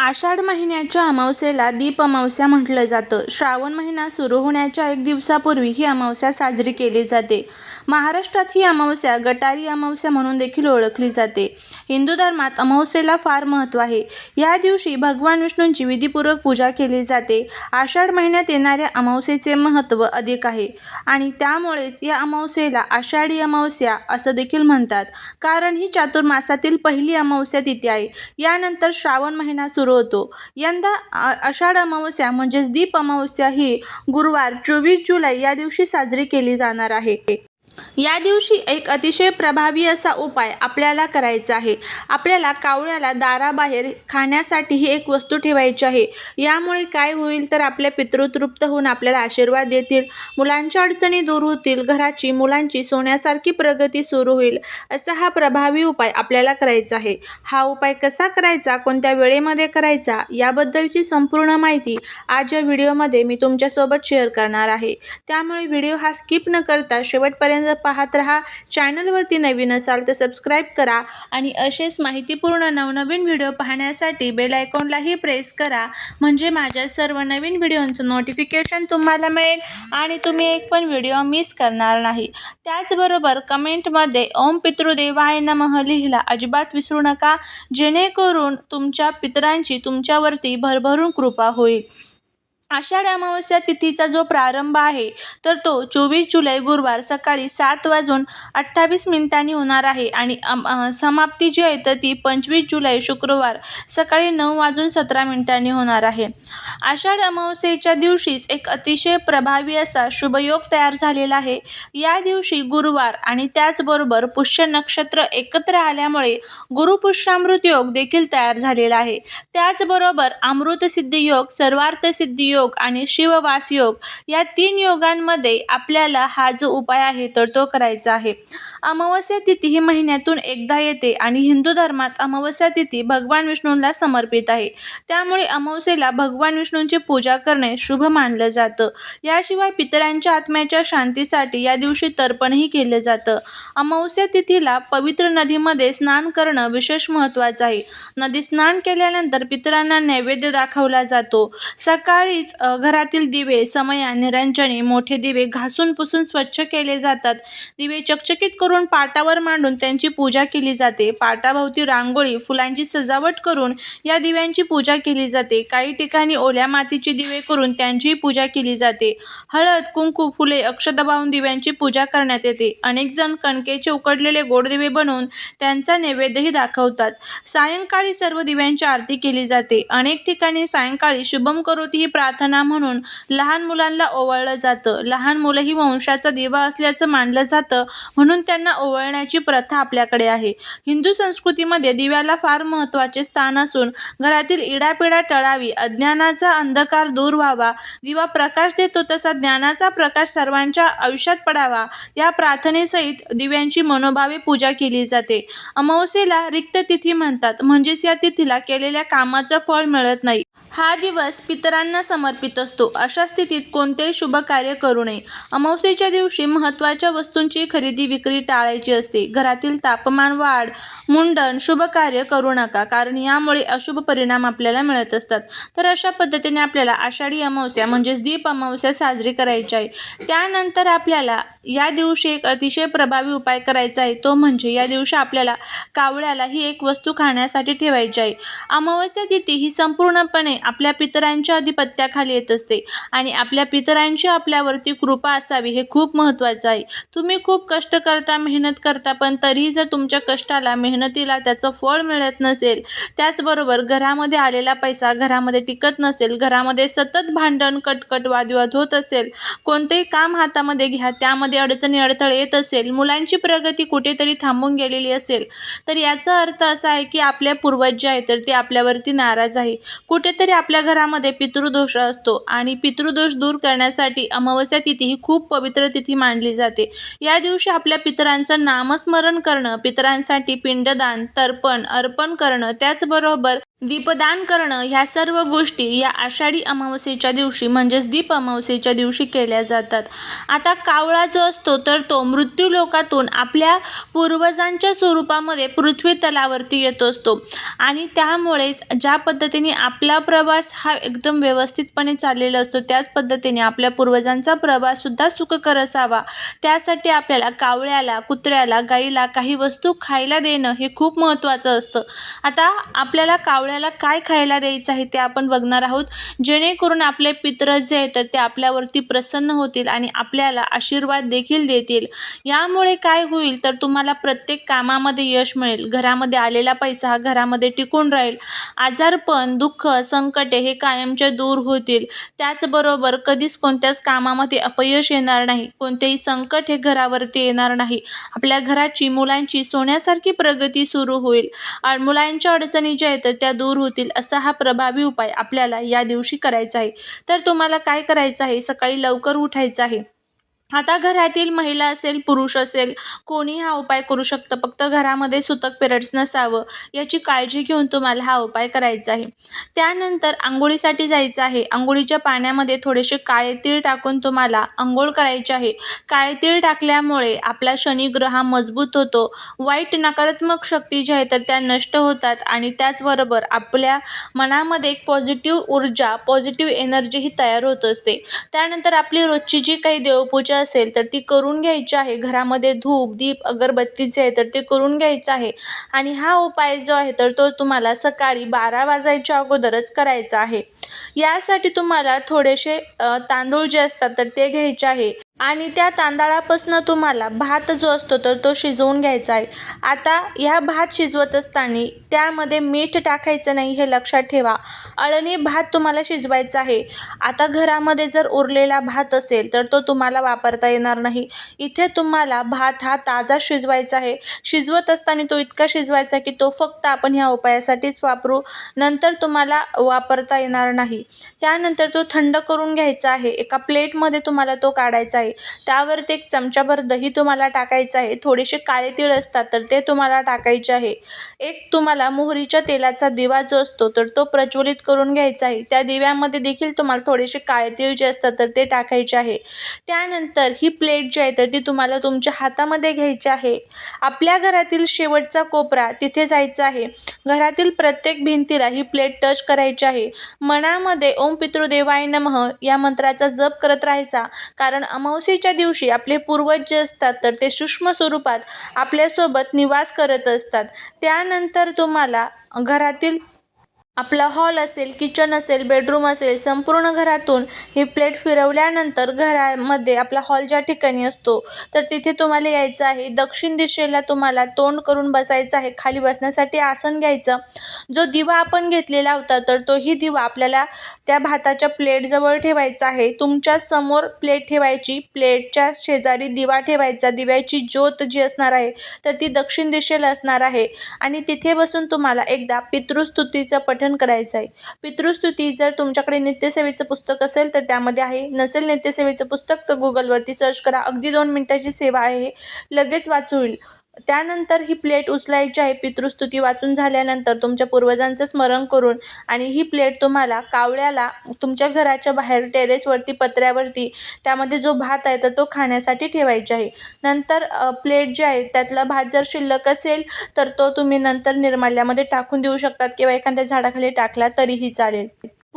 आषाढ महिन्याच्या अमावस्येला दीप अमावस्या म्हटलं जातं. श्रावण महिना सुरू होण्याच्या एक दिवसापूर्वी ही अमावस्या साजरी केली जाते. महाराष्ट्रात ही अमावस्या गटारी अमावस्या म्हणून देखील ओळखली जाते. हिंदू धर्मात अमावस्येला फार महत्त्व आहे. या दिवशी भगवान विष्णूंची विधीपूर्वक पूजा केली जाते. आषाढ महिन्यात येणाऱ्या अमावस्येचे महत्त्व अधिक आहे आणि त्यामुळेच या अमावस्येला आषाढी अमावस्या असं देखील म्हणतात. कारण ही चातुर्मासातील पहिली अमावस्या तिथे आहे. यानंतर श्रावण महिना सुरू होतो. यंदा आषाढ अमावस्या म्हणजेच दीप अमावस्या ही गुरुवार चोवीस जुलै या दिवशी साजरी केली जाणार आहे. या दिवशी एक अतिशय प्रभावी असा उपाय आपल्याला करायचा आहे. आपल्याला कावळ्याला दाराबाहेर खाण्यासाठी ही एक वस्तू ठेवायची आहे. यामुळे काय होईल तर आपले पितृ तृप्त होऊन आपल्याला आशीर्वाद देतील, मुलांच्या अडचणी दूर होतील, घराची, मुलांची सोन्यासारखी प्रगती सुरू होईल असा हा प्रभावी उपाय आपल्याला करायचा आहे. हा उपाय कसा करायचा, कोणत्या वेळेमध्ये करायचा याबद्दलची संपूर्ण माहिती आज या व्हिडिओमध्ये मी तुमच्यासोबत शेअर करणार आहे. त्यामुळे व्हिडिओ हा स्किप न करता शेवटपर्यंत पाहत राहा. चॅनलवरती नवीन असाल तर सबस्क्राईब करा आणि असेच माहितीपूर्ण नवनवीन व्हिडिओ पाहण्यासाठी बेल आयकॉनलाही प्रेस करा म्हणजे माझ्या सर्व नवीन व्हिडिओंचं नोटिफिकेशन तुम्हाला मिळेल आणि तुम्ही एक पण व्हिडिओ मिस करणार नाही. त्याचबरोबर कमेंटमध्ये ओम पितृदेवाय नमः लिहिला अजिबात विसरू नका जेणेकरून तुमच्या पितरांची तुमच्यावरती भरभरून कृपा होईल. आषाढ अमावस्या तिथीचा जो प्रारंभ आहे तर तो चोवीस जुलै गुरुवार सकाळी सात वाजून अठ्ठावीस मिनिटांनी होणार आहे आणि समाप्ती जी आहे तर ती पंचवीस जुलै शुक्रवार सकाळी नऊ वाजून सतरा मिनिटांनी होणार आहे. आषाढ अमावस्येच्या दिवशीच एक अतिशय प्रभावी असा शुभयोग तयार झालेला आहे. या दिवशी गुरुवार आणि त्याचबरोबर पुष्य नक्षत्र एकत्र आल्यामुळे गुरुपुष्यामृत योग देखील तयार झालेला आहे. त्याचबरोबर अमृतसिद्धी योग, सर्वार्थसिद्धी योग योग आणि शिववास योग या तीन योगांमध्ये आपल्याला हा जो उपाय आहे तर तो करायचा आहे. अमावस्या तिथी ही महिन्यातून एकदा येते आणि हिंदू धर्मात अमावस्या तिथी भगवान विष्णूंना समर्पित आहे. त्यामुळे अमावस्येला भगवान विष्णूंची पूजा करणे शुभ मानलं जातं. याशिवाय पितरांच्या आत्म्याच्या शांतीसाठी या दिवशी तर्पणही केलं जातं. अमावस्या तिथीला पवित्र नदीमध्ये स्नान करणं विशेष महत्त्वाचं आहे. नदी स्नान केल्यानंतर पितरांना नैवेद्य दाखवला जातो. सकाळीच घरातील दिवे, समया, निरांजने, मोठे दिवे घासून पुसून स्वच्छ केले जातात. दिवे चकचकीत करून पाटावर मांडून त्यांची पूजा केली जाते. पाटाभोवती रांगोळी, फुलांची सजावट करून या दिव्यांची पूजा केली जाते. काही ठिकाणी ओल्या मातीचे दिवे करून त्यांचीही पूजा केली जाते. हळद, कुंकू, फुले, अक्षता वाहून दिव्यांची पूजा करण्यात येते. अनेक जण कणकेचे उकडलेले गोड दिवे बनवून त्यांचा नैवेद्यही दाखवतात. सायंकाळी सर्व दिव्यांची आरती केली जाते. अनेक ठिकाणी सायंकाळी शुभम करोती ही प्रार्थना प्रार्थना म्हणून लहान मुलांना ओवाळलं जातं. लहान मुलं ही वंशाचा दिवा असल्याचं मानलं जातं म्हणून त्यांना ओवाळण्याची प्रथा आपल्याकडे आहे. हिंदू संस्कृतीमध्ये दिव्याला फार महत्त्वाचे स्थान असून घरातील इडापिडा टळावी, अज्ञानाचा अंधकार दूर व्हावा, दिवा प्रकाश देतो तसा ज्ञानाचा प्रकाश सर्वांच्या आयुष्यात पडावा या प्रार्थनेसहित दिव्यांची मनोभावे पूजा केली जाते. अमावस्येला रिक्त तिथी म्हणतात म्हणजेच या तिथीला केलेल्या कामाचं फळ मिळत नाही. हा दिवस पितरांना समज समर्पित असतो. अशा स्थितीत कोणतेही शुभ कार्य करू नये. अमावस्येच्या दिवशी महत्त्वाच्या वस्तूंची खरेदी विक्री टाळायची असते. घरातील तापमान वाढ, मुंडन, शुभ कार्य करू नका कारण यामुळे अशुभ परिणाम आपल्याला मिळत असतात. तर अशा पद्धतीने आपल्याला आषाढी अमावस्या म्हणजेच दीप अमावस्या साजरी करायची आहे. त्यानंतर आपल्याला या दिवशी एक अतिशय प्रभावी उपाय करायचा आहे तो म्हणजे या दिवशी आपल्याला कावळ्याला ही एक वस्तू खाण्यासाठी ठेवायची आहे. अमावस्या तिथी ही संपूर्णपणे आपल्या पितरांच्या खाली येत असते आणि आपल्या पितरांची आपल्यावरती कृपा असावी हे खूप महत्त्वाचं आहे. तुम्ही खूप कष्ट करता, मेहनत करता पण तरीही जर तुमच्या कष्टाला, मेहनतीला त्याचं फळ मिळत नसेल, त्याचबरोबर घरामध्ये आलेला पैसा घरामध्ये टिकत नसेल, घरामध्ये सतत भांडण, कटकट, वादविवाद होत असेल, कोणतेही काम हातामध्ये घ्या त्यामध्ये अडचणी, अडथळे येत असेल, मुलांची प्रगती कुठेतरी थांबून गेलेली असेल तर याचा अर्थ असा आहे की आपले पूर्वज जे आहे तर ते आपल्यावरती नाराज आहे. कुठेतरी आपल्या घरामध्ये पितृदोष असतो आणि पितृदोष दूर करण्यासाठी अमावस्या तिथी ही खूप पवित्र तिथी मानली जाते. या दिवशी आपल्या पितरांचं नामस्मरण करणं पितरांसाठी पिंडदान तर्पण अर्पण करणं त्याचबरोबर दीपदान करणं ह्या सर्व गोष्टी या आषाढी अमावस्येच्या दिवशी म्हणजेच दीप अमावस्येच्या दिवशी केल्या जातात. आता कावळा जो असतो तर तो मृत्यू लोकातून आपल्या पूर्वजांच्या स्वरूपामध्ये पृथ्वी तलावरती येत असतो. आणि त्यामुळेच ज्या पद्धतीने आपला प्रवास हा एकदम व्यवस्थित सुखरूपपणे चाललेला असतो. त्याच पद्धतीने आपल्या पूर्वजांचा प्रवाससुद्धा सुखकर असावा. त्यासाठी आपल्याला कावळ्याला कुत्र्याला गाईला काही वस्तू खायला देणं हे खूप महत्त्वाचं असतं. आता आपल्याला कावळ्याला काय खायला द्यायचं आहे ते आपण बघणार आहोत. जेणेकरून आपले पित्र जे आहेत तर ते आपल्यावरती प्रसन्न होतील आणि आपल्याला आशीर्वाद देखील देतील. यामुळे काय होईल तर तुम्हाला प्रत्येक कामामध्ये यश मिळेल. घरामध्ये आलेला पैसा हा घरामध्ये टिकून राहील. आजारपण दुःख संकटे हे कायमचे दूर होईल. होतील. त्याचबरोबर कधीच कोणत्याच कामामध्ये अपयश येणार नाही. कोणतेही संकट हे घरावरती येणार नाही. आपल्या घराची मुलांची सोन्यासारखी प्रगती सुरू होईल. आणि मुलांच्या अडचणी ज्या आहेत तर त्या दूर होतील असा हा प्रभावी उपाय आपल्याला या दिवशी करायचा आहे. तर तुम्हाला काय करायचं आहे? सकाळी लवकर उठायचं आहे. आता घरातील महिला असेल पुरुष असेल कोणी हा उपाय करू शकतं. फक्त घरामध्ये सुतक पिरियड्स नसावं. याची काळजी घेऊन तुम्हाला हा उपाय करायचा आहे. त्यानंतर आंघोळीसाठी जायचं आहे. आंघोळीच्या पाण्यामध्ये थोडेसे काळे तीळ टाकून तुम्हाला आंघोळ करायची आहे. काळे तीळ टाकल्यामुळे आपला शनिग्रह हा मजबूत होतो. वाईट नकारात्मक शक्ती ज्या आहेत तर त्या नष्ट होतात आणि त्याचबरोबर आपल्या मनामध्ये एक पॉझिटिव्ह ऊर्जा पॉझिटिव्ह एनर्जी ही तयार होत असते. त्यानंतर आपली रोजची जी काही देवपूजा असेल तर ती करून घ्यायची आहे. घरामध्ये धूप दीप अगरबत्ती जे आहे तर ते करून घ्यायचं आहे. आणि हा उपाय जो आहे तर तो तुम्हाला सकाळी बारा वाजायच्या अगोदरच करायचा आहे. यासाठी तुम्हाला थोडेसे तांदूळ जे असतात तर ते घ्यायचे आहे. आणि त्या तांदळापासून तुम्हाला भात जो असतो तर तो शिजवून घ्यायचा आहे. आता ह्या भात शिजवत असताना त्यामध्ये मीठ टाकायचं नाही हे लक्षात ठेवा. अळणी भात तुम्हाला शिजवायचा आहे. आता घरामध्ये जर उरलेला भात असेल तर तो तुम्हाला वापरता येणार नाही. इथे तुम्हाला भात हा ताजा शिजवायचा आहे. शिजवत असताना तो इतका शिजवायचा की तो फक्त आपण ह्या उपायासाठीच वापरू. नंतर तुम्हाला वापरता येणार नाही. त्यानंतर तो थंड करून घ्यायचा आहे. एका प्लेटमध्ये तुम्हाला तो काढायचा आहे. त्यावरती एक चमचाभर दही तुम्हाला टाकायचं आहे. थोडेसे काळे तीळ असतात तर ते तुम्हाला टाकायचे आहे. एक तुम्हाला मोहरीच्या तेलाचा दिवा जो असतो तर तो प्रज्वलित करून घ्यायचा आहे. त्या दिव्यामध्ये देखील तुम्हाला थोडेसे काळे तीळ जे असतात तर ते टाकायचे आहे. त्यानंतर ही प्लेट जी आहे तर ती तुम्हाला तुमच्या हातामध्ये घ्यायची आहे. आपल्या घरातील शेवटचा कोपरा तिथे जायचा आहे. घरातील प्रत्येक भिंतीला ही प्लेट टच करायची आहे. मनामध्ये ओम पितृदेवाय नमः या मंत्राचा जप करत राहायचा. कारण अमावस्येच्या दिवशी आपले पूर्वज जे असतात तर ते सूक्ष्म स्वरूपात आपल्यासोबत निवास करत असतात. त्यानंतर तुम्हाला घरातील आपला हॉल असेल किचन असेल बेडरूम असेल संपूर्ण घरातून ही प्लेट फिरवल्यानंतर घरामध्ये आपला हॉल ज्या ठिकाणी असतो तर तिथे तुम्हाला यायचं आहे. दक्षिण दिशेला तुम्हाला तोंड करून बसायचं आहे. खाली बसण्यासाठी आसन घ्यायचं. जो दिवा आपण घेतलेला होता तर तोही दिवा आपल्याला त्या भाताच्या प्लेटजवळ ठेवायचा आहे. तुमच्यासमोर प्लेट ठेवायची. प्लेटच्या शेजारी दिवा ठेवायचा. दिव्याची ज्योत जी असणार आहे तर ती दक्षिण दिशेला असणार आहे. आणि तिथे बसून तुम्हाला एकदा पितृस्तुतीचं पठण करायचं आहे. पितृस्तुती जर तुमच्याकडे नित्यसेवेचं पुस्तक असेल तर त्यामध्ये आहे नसेल नित्यसेवेचं पुस्तक तर गुगलवरती सर्च करा. अगदी दोन मिनटाची सेवा आहे. लगेच वाचू होईल त्यानंतर ही प्लेट उचलायची आहे. पितृस्तुती वाचून झाल्यानंतर तुमच्या पूर्वजांचं स्मरण करून आणि ही प्लेट तुम्हाला कावळ्याला तुमच्या घराच्या बाहेर टेरेसवरती पत्र्यावरती त्यामध्ये जो भात आहे तर तो खाण्यासाठी ठेवायचा आहे. नंतर प्लेट जी आहे त्यातला भात जर शिल्लक असेल तर तो तुम्ही नंतर निर्माल्यामध्ये टाकून देऊ शकतात किंवा एखाद्या झाडाखाली टाकला तरीही चालेल.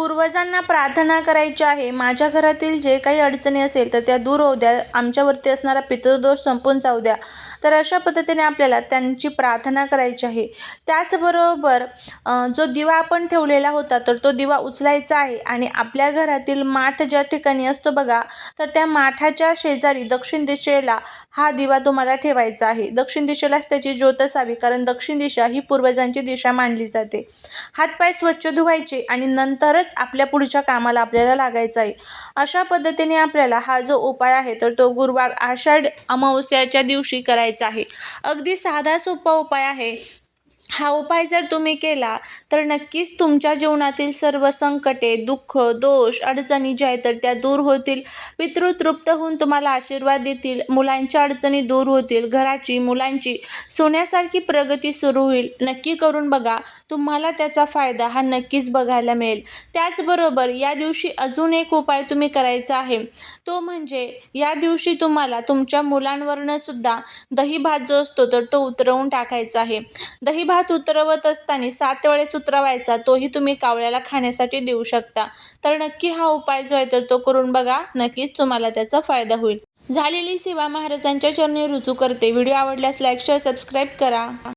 पूर्वजांना प्रार्थना करायची आहे. माझ्या घरातील जे काही अडचणी असेल तर त्या दूर होऊ द्या. आमच्यावरती असणारा पितृदोष संपून जाऊ द्या. तर अशा पद्धतीने आपल्याला त्यांची प्रार्थना करायची आहे. त्याचबरोबर जो दिवा आपण ठेवलेला होता तर तो दिवा उचलायचा आहे आणि आपल्या घरातील माठ ज्या ठिकाणी असतो बघा तर त्या माठाच्या शेजारी दक्षिण दिशेला हा दिवा तुम्हाला ठेवायचा आहे. दक्षिण दिशेलाच त्याची ज्योत असावी कारण दक्षिण दिशा ही पूर्वजांची दिशा मानली जाते. हातपाय स्वच्छ धुवायचे आणि नंतरच आपल्या पुढच्या कामाला आपल्याला लागायचं आहे. अशा पद्धतीने आपल्याला हा जो उपाय आहे तर तो गुरुवार आषाढ अमावस्याच्या दिवशी करायचा आहे. अगदी साधा सोपा उपाय आहे हा उपाय जर तुम्ही केला तर नक्कीच तुमच्या जीवनातील सर्व संकटे दुःख दोष अडचणी ज्या आहेत तर त्या दूर होतील. पितृ तृप्त होऊन तुम्हाला आशीर्वाद देतील. मुलांच्या अडचणी दूर होतील. घराची मुलांची सोन्यासारखी प्रगती सुरू होईल. नक्की करून बघा तुम्हाला त्याचा फायदा हा नक्कीच बघायला मिळेल. त्याचबरोबर या दिवशी अजून एक उपाय तुम्ही करायचा आहे. तो म्हणजे या दिवशी तुम्हाला तुमच्या मुलांवरनं सुद्धा दही भात जो असतो तर तो उतरवून टाकायचा आहे. दही भात भात उतरवत असताना सात वेळेस उतरवायचा तोही तुम्ही कावळ्याला खाण्यासाठी देऊ शकता. तर नक्की हा उपाय जो आहे तर तो करून बघा. नक्कीच तुम्हाला त्याचा फायदा होईल. झालेली सेवा महाराजांच्या चरणी रुजू करते. व्हिडिओ आवडल्यास लाईक शेअर सबस्क्राईब करा.